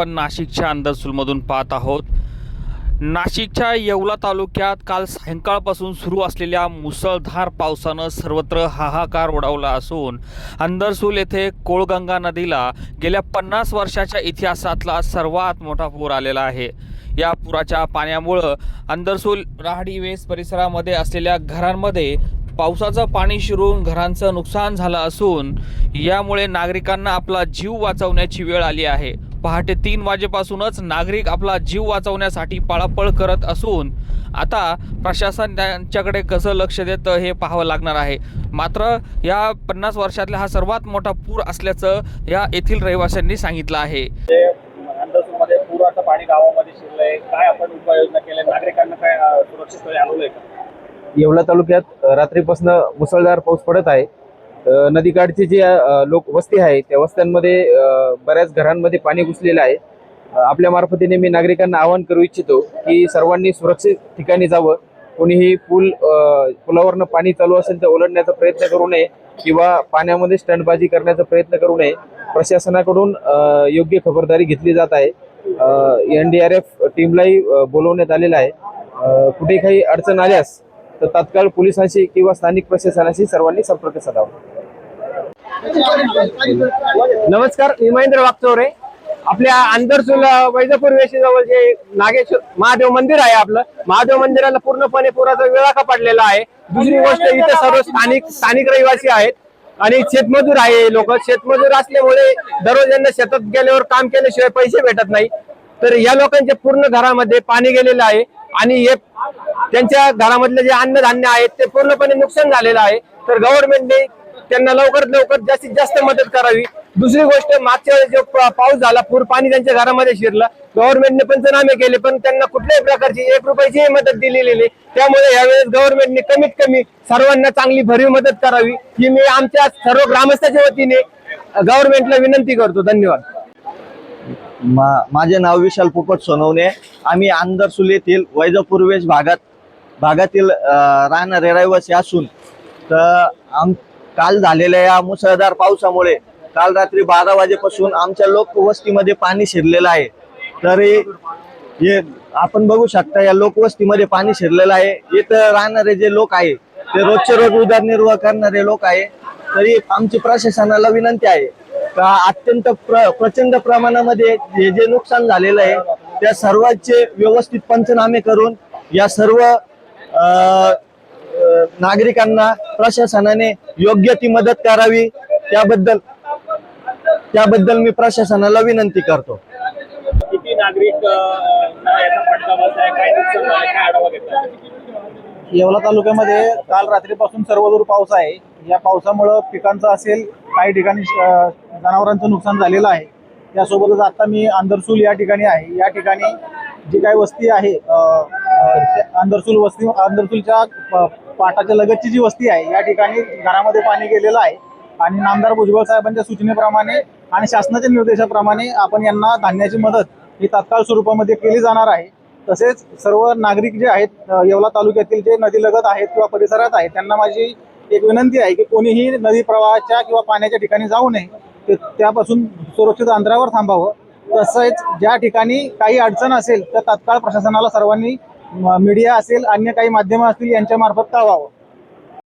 आपण नाशिकच्या अंदरसूलमधून पाहत आहोत. नाशिकच्या येवला तालुक्यात काल सायंकाळपासून सुरू असलेल्या मुसळधार पावसानं सर्वत्र हाहाकार उडावला असून अंदरसूल येथे कोळगंगा नदीला गेल्या पन्नास वर्षाच्या इतिहासातला सर्वात मोठा पूर आलेला आहे. या पुराच्या पाण्यामुळं अंदरसूल राहडी वेस परिसरामध्ये असलेल्या घरांमध्ये पावसाचं पाणी शिरून घरांचं नुकसान झालं असून यामुळे नागरिकांना आपला जीव वाचवण्याची वेळ आली आहे. पहाटे तीन वाजेपासूनच नागरिक आपला जीव वाचवण्यासाठी पळापळ करत असून आता प्रशासन त्यांच्याकडे कसं लक्ष देतं हे पाहावं लागणार आहे. मात्र या पन्नास वर्षातला हा सर्वात मोठा पूर असल्याचं या येथील रहिवाशांनी सांगितलं आहे. पुराचं पाणी गावामध्ये शिरलंय. काय आपण उपाययोजना केल्या? नागरिकांना काय सुरक्षित स्थळी हलवलंय का? येवला तालुक्यात रात्रीपासून मुसळधार पाऊस पडत आहे. नदीकाठची जी लोक वस्ती आहे त्या वस्त्यांमध्ये बऱ्याच घरांमध्ये पाणी घुसलेलं आहे. आपल्या मार्फतीने मी नागरिकांना आवाहन करू इच्छितो की सर्वांनी सुरक्षित ठिकाणी जावं. कोणीही पूल पुलावरनं पाणी चालू असेल तर ओलडण्याचा प्रयत्न करू नये किंवा पाण्यामध्ये स्टंटबाजी करण्याचा प्रयत्न करू नये. प्रशासनाकडून योग्य खबरदारी घेतली जात आहे. एन डी आर एफ टीमलाही बोलवण्यात आलेलं आहे. कुठे काही अडचण आल्यास तर तात्काळ पोलिसांशी किंवा स्थानिक प्रशासनाशी सर्वांनी संपर्क साधावा. नमस्कार मी महेंद्र वागचौरे आपल्या आंदरसूल वैजापूर वेशीजवळ जे नागेश्वर महादेव मंदिर आहे आपलं महादेव मंदिराला पूर्णपणे पुराचा वेळाका पडलेला आहे. दुसरी गोष्ट इथे सर्व स्थानिक स्थानिक रहिवासी आहेत आणि शेतमजूर आहे लोक. शेतमजूर असल्यामुळे दररोज यांना शेतात गेल्यावर काम केल्याशिवाय पैसे भेटत नाही. तर या लोकांच्या पूर्ण घरामध्ये पाणी गेलेलं आहे आणि हे त्यांच्या घरामधले जे अन्नधान्य आहेत ते पूर्णपणे नुकसान झालेलं आहे. तर गव्हर्नमेंटने त्यांना लवकरात लवकर जास्तीत जास्त मदत करावी. दुसरी गोष्ट मागच्या वेळेस जो पाऊस झाला पूर पाणी त्यांच्या घरामध्ये शिरलं. गव्हर्नमेंटने पंचनामे केले पण त्यांना कुठल्याही प्रकारची एक रुपयाची मदत दिलेली नाही. त्यामुळे यावेळेस गव्हर्नमेंटने कमीत कमी सर्वांना चांगली भरीव मदत करावी. ही मी आमच्या सर्व ग्रामस्थाच्या वतीने गव्हर्नमेंटला विनंती करतो. धन्यवाद. मा- माझे नाव विशाल पोपट सोनवणे. आम्ही आंदरसूल येथील वैजापूर्वेश भागात भागातील राहणारे रहिवासी असून तर आम काल झालेल्या या मुसळधार पावसामुळे काल रात्री बारा वाजेपासून आमच्या लोकवस्तीमध्ये पाणी शिरलेलं आहे. तरी हे आपण बघू शकता या लोकवस्तीमध्ये पाणी शिरलेलं आहे. इथं राहणारे जे लोक आहे ते रोजचे रोज उदरनिर्वाह करणारे लोक आहे. तरी आमची प्रशासनाला विनंती आहे अत्यंत प्र प्रचंड प्रमाणामध्ये हे जे नुकसान झालेलं आहे त्या सर्वांचे व्यवस्थित पंचनामे करून या सर्व नागरिकांना प्रशासनाने योग्य ती मदत करावी. त्याबद्दल त्याबद्दल मी प्रशासनाला विनंती करतो. किती नागरिक येवला तालुक्यामध्ये काल रात्रीपासून सर्वदूर पाऊस आहे. या पावसामुळं पिकांचं असेल काही ठिकाणी जनावरांचं नुकसान झालेलं आहे. त्यासोबतच आता मी अंधरसूल या ठिकाणी आहे. या ठिकाणी जी काही वस्ती आहे अंधरसूल वस्ती अंधरसूलच्या पाटाच्या लगतची जी वस्ती आहे या ठिकाणी घरामध्ये पाणी गेलेलं आहे. आणि नामदार भुजबळ साहेबांच्या सूचनेप्रमाणे आणि शासनाच्या निर्देशाप्रमाणे आपण यांना धान्याची मदत ही तात्काळ स्वरूपामध्ये केली जाणार आहे. तसेच सर्व नागरिक जे आहेत येवला तालुक्यातील जे नदीलगत आहेत किंवा परिसरात आहेत त्यांना माझी एक विनंती आहे की कोणीही नदी प्रवाहाच्या किंवा पाण्याच्या ठिकाणी जाऊ नये. ते त्यापासून सुरक्षित अंतरावर थांबावं. तसंच ज्या ठिकाणी काही अडचण असेल तर तात्काळ प्रशासनाला सर्वांनी मीडिया असेल अन्य काही माध्यमं असतील यांच्यामार्फत कळवावं.